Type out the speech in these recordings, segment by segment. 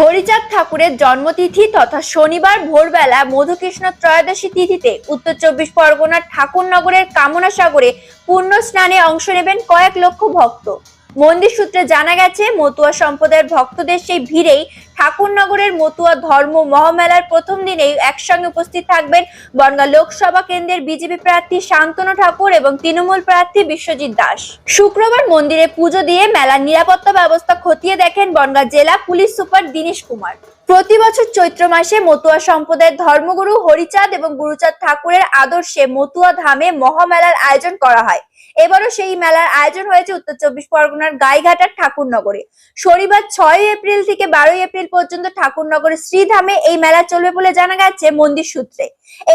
হরিচাঁদ ঠাকুরের জন্মতিথি তথা শনিবার ভোরবেলা মধুকৃষ্ণ ত্রয়োদশী তিথিতে উত্তর চব্বিশ পরগনার ঠাকুরনগরের কামনা সাগরে পূর্ণ স্নানে অংশ নেবেন কয়েক লক্ষ ভক্ত। মন্দির সূত্রে জানা গেছে, মতুয়া সম্প্রদায়ের ভক্তদের সেই ভিড়েই ঠাকুরনগরের মতুয়া ধর্ম মহামেলার প্রথম দিনেই একসঙ্গে উপস্থিত থাকবেন বনগাঁ লোকসভা কেন্দ্রের বিজেপি প্রার্থী শান্তনু ঠাকুর এবং তৃণমূল প্রার্থী বিশ্বজিৎ দাস। শুক্রবার মন্দিরে পুজো দিয়ে মেলার নিরাপত্তা ব্যবস্থা খতিয়ে দেখেন বনগাঁ জেলা পুলিশ সুপার দীনেশ কুমার। প্রতি বছর চৈত্র মাসে মতুয়া সম্প্রদায়ের ধর্মগুরু হরিচাঁদ এবং গুরুচাঁদ ঠাকুরের আদর্শে মতুয়া ধামে মহামেলার আয়োজন করা হয়। এবারও সেই মেলার আয়োজন হয়েছে উত্তর চব্বিশ পরগনার গাইঘাটার ঠাকুরনগরে। শনিবার ছয় এপ্রিল থেকে বারোই এপ্রিল পর্যন্ত ঠাকুরনগরের শ্রীধামে এই মেলা চলবে বলে জানা গেছে মন্দির সূত্রে।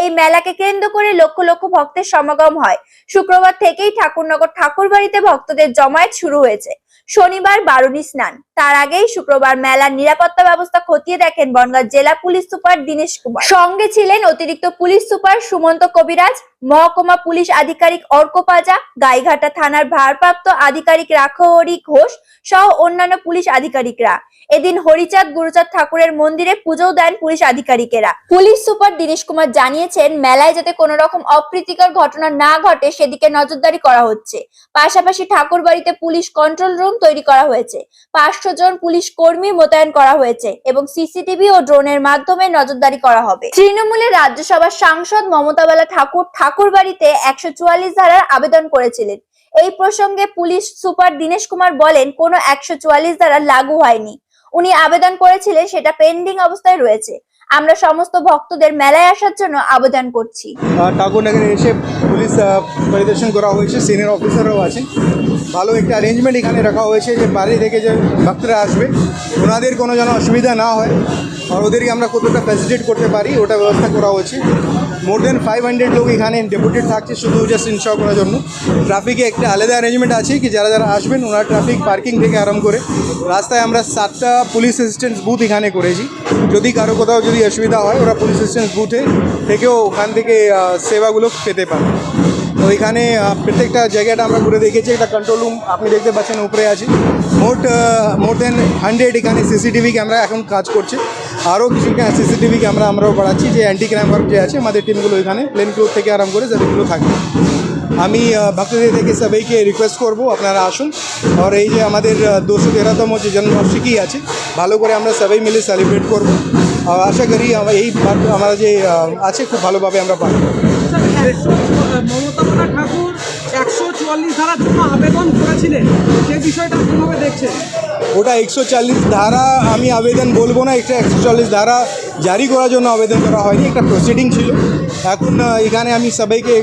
এই মেলাকে কেন্দ্র করে লক্ষ লক্ষ ভক্তের সমাগম হয়। শুক্রবার থেকেই ঠাকুরনগর ঠাকুরবাড়িতে ভক্তদের জমায়েত শুরু হয়েছে। শনিবার বারুণী স্নান। তার আগেই শুক্রবার মেলার নিরাপত্তা ব্যবস্থা খতিয়ে দেখেন বনগাঁ জেলা পুলিশ সুপার দীনেশ কুমার। সঙ্গে ছিলেন অতিরিক্ত পুলিশ সুপার সুমন্ত কবিরাজ মহকুমা পুলিশ আধিকারিক অর্ক পাজা, গাইঘাটা থানার ভারপ্রাপ্ত আধিকারিক রাখহরি ঘোষ সহ অন্যান্য পুলিশ আধিকারিকরা। এদিন হরিচাঁদ গুরুচাঁদ ঠাকুরের মন্দিরে পুজো দেন পুলিশ আধিকারিকেরা। পুলিশ সুপার দীনেশ কুমার জানিয়েছেন, মেলায় যাতে কোনো রকম অপ্রীতিকর ঘটনা না ঘটে, সেদিকে নজরদারি করা হচ্ছে। পাশাপাশি ঠাকুর বাড়িতে পুলিশ কন্ট্রোল রুম তৈরি করা হয়েছে। পাঁচশো জন পুলিশ কর্মী মোতায়েন করা হয়েছে এবং সিসিটিভি ও ড্রোনের মাধ্যমে নজরদারি করা হবে। তৃণমূলের রাজ্যসভার সাংসদ মমতা বালা ঠাকুর ঠাকুর বাড়িতে একশো চুয়াল্লিশ ধারার আবেদন করেছিলেন। এই প্রসঙ্গে পুলিশ সুপার দীনেশ কুমার বলেন, কোনো একশো চুয়াল্লিশ ধারা লাগু হয়নি। উনি আবেদন করেছিলেন, সেটা পেন্ডিং অবস্থায় রয়েছে। আমরা সমস্ত ভক্তদের মেলায় আসার জন্য আবেদন করছি। ঠাকুরনগরে এসে পুলিশ পরিদর্শন করা হয়েছে, সিনিয়র অফিসাররাও আছেন। ভালো একটা অ্যারেঞ্জমেন্ট এখানে রাখা হয়েছে যে বাইরে থেকে যে ভক্তরা আসবে, ওনাদের কোনো যেন অসুবিধা না হয়, আর ওদেরকে আমরা কতটা ফ্যাসিলিটেট করতে পারি, ওটা ব্যবস্থা করা হয়েছে। মোর দেন ফাইভ হান্ড্রেড লোক এখানে ডেপুটেড থাকছে শুধু জাস্ট ইনশোর করার জন্য। ট্রাফিকে একটা আলাদা অ্যারেঞ্জমেন্ট আছে কি যারা যারা আসবেন ওনারা ট্রাফিক পার্কিং থেকে আরম্ভ করে রাস্তায় আমরা সাতটা পুলিশ অ্যাসিস্ট্যান্স বুথ এখানে করেছি। যদি কারও কোথাও যদি অসুবিধা হয় ওরা পুলিশ অ্যাসিস্ট্যান্স বুথে থেকেও ওখান থেকে সেবাগুলো পেতে পারে। তো এখানে প্রত্যেকটা জায়গাটা আমরা ঘুরে দেখেছি, একটা কন্ট্রোল রুম আপনি দেখতে পাচ্ছেন, উপরে আছে। মোট মোর দেন হান্ড্রেড এখানে সিসিটিভি ক্যামেরা এখন কাজ করছে। আরও কিছু সিসিটিভি ক্যামেরা আমরাও বাড়াচ্ছি যে অ্যান্টি ক্রাইম ওয়ার্ক যে আছে, আমাদের টিমগুলো এখানে প্লেন ক্লোথ থেকে আরাম করে যাদেরগুলো থাকে। আমি ভক্তদের থেকে সবাইকে রিকোয়েস্ট করব, আপনারা আসুন। আর এই যে আমাদের দুশো তেরোতম যে জন্মবার্ষিকী আছে, ভালো করে আমরা সবাই মিলে সেলিব্রেট করব। আশা করি এই আমরা যে আছে, খুব ভালোভাবে আমরা পাবো মমতা ঠাকুর একশো চুয়াল্লিশ ধারার জন্য আবেদন করেছিলেন। সে বিষয়টা কীভাবে দেখছেন? ওটা একশো চল্লিশ ধারা আমি আবেদন বলব না একটা একশো চল্লিশ ধারা জারি করার জন্য আবেদন করা হয়নি, একটা প্রসিডিং ছিল। এখন এখানে আমি সবাইকে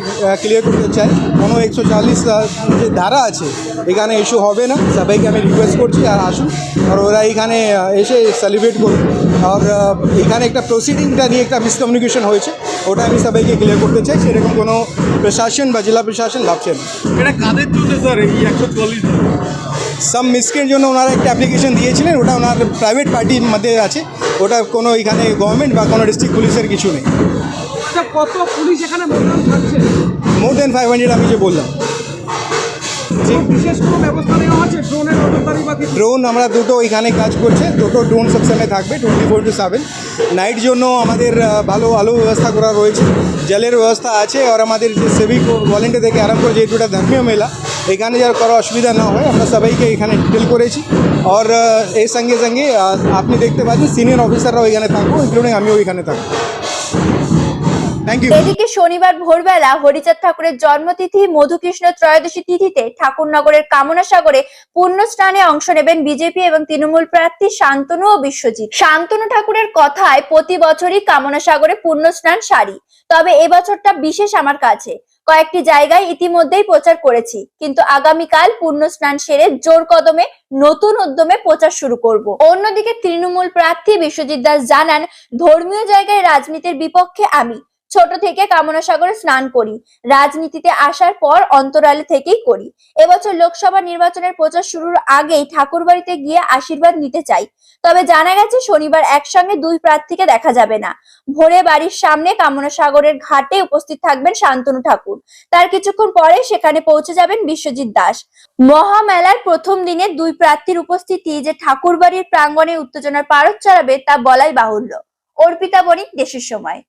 ক্লিয়ার করতে চাই। কোনো একশো চল্লিশ যে ধারা আছে এখানে ইস্যু হবে না। সবাইকে আমি রিকোয়েস্ট করছি আর আসুন। আর ওরা এখানে এসে সেলিব্রেট করুন। আর এখানে একটা প্রসিডিংটা নিয়ে একটা মিসকমিউনিকেশন হয়েছে। ওটা আমি সবাইকে ক্লিয়ার করতে চাই। সেরকম কোনো প্রশাসন বা জেলা প্রশাসন ভাবছে না। এটা কাদের জন্য স্যার এই একশো চল্লিশ সাম মিসকের জন্য ওনারা একটা অ্যাপ্লিকেশন দিয়েছিলেন। ওটা ওনার প্রাইভেট পার্টির মধ্যে আছে। ওটা কোনো এখানে গভর্নমেন্ট বা কোনো ডিস্ট্রিক্ট পুলিশের কিছু নেই। আচ্ছা, কত পুলিশ এখানে মোতায়েন থাকছে? মোর দেন ফাইভ হান্ড্রেড আমি যে বললাম। বিশেষ কোনো ব্যবস্থা নেওয়া হচ্ছে ড্রোনের নজরদারি বা ড্রোন আমরা দুটো ওইখানে কাজ করছে। দুটো ড্রোন সবসময় থাকবে twenty four to seven night জন্য আমাদের ভালো আলো ব্যবস্থা করা রয়েছে। জলের ব্যবস্থা আছে আর আমাদের যে সিভিক ভলেন্টিয়ার থেকে আরম্ভ করে যেহেতু ধর্মীয় মেলা এখানে যার করা অসুবিধা না হয় আমরা সবাইকে এখানে ডিটেল করেছি। আর এর সঙ্গে সঙ্গে আপনি দেখতে পাচ্ছেন সিনিয়র অফিসাররাও এখানে থাকব ইনক্লুডিং আমিও এখানে থাকব। এদিকে শনিবার ভোরবেলা হরিচাঁদ ঠাকুরের জন্মতিথি, মধুকৃষ্ণ ত্রয়োদশী তিথিতে ঠাকুরনগরের কামনা সাগরে পূর্ণ স্নানে অংশ নেবেন বিজেপি এবং তৃণমূল প্রার্থী শান্তনু ও বিশ্বজিৎ। শান্তনু ঠাকুরের কথায় প্রতি বছরই কামনা সাগরে পূর্ণ স্নান সারি। তবে এবছরটা বিশেষ আমার কাছে। কয়েকটি জায়গায় ইতিমধ্যেই প্রচার করেছি, কিন্তু আগামীকাল পূর্ণ স্নান সেরে জোর কদমে নতুন উদ্যমে প্রচার শুরু করব। অন্যদিকে তৃণমূল প্রার্থী বিশ্বজিৎ দাস জানান, ধর্মীয় জায়গায় রাজনীতির বিপক্ষে আমি ছোট থেকে কামনা সাগরে স্নান করি। রাজনীতিতে আসার পর অন্তরালে থেকেই করি। এবছর লোকসভা নির্বাচনের প্রচার শুরুর আগেই ঠাকুরবাড়িতে গিয়ে আশীর্বাদ নিতে চাই। তবে জানা গেছে শনিবার একসঙ্গে দুই প্রার্থীকে দেখা যাবে না। ভোরে বাড়ির সামনে কামনা সাগরের ঘাটে উপস্থিত থাকবেন শান্তনু ঠাকুর। তার কিছুক্ষণ পরে সেখানে পৌঁছে যাবেন বিশ্বজিৎ দাস। মহামেলার প্রথম দিনে দুই প্রার্থীর উপস্থিতি যে ঠাকুরবাড়ির প্রাঙ্গণে উত্তেজনার পারদ চড়াবে তা বলাই বাহুল্য। অর্পিতা বণিক, দেশের সময়।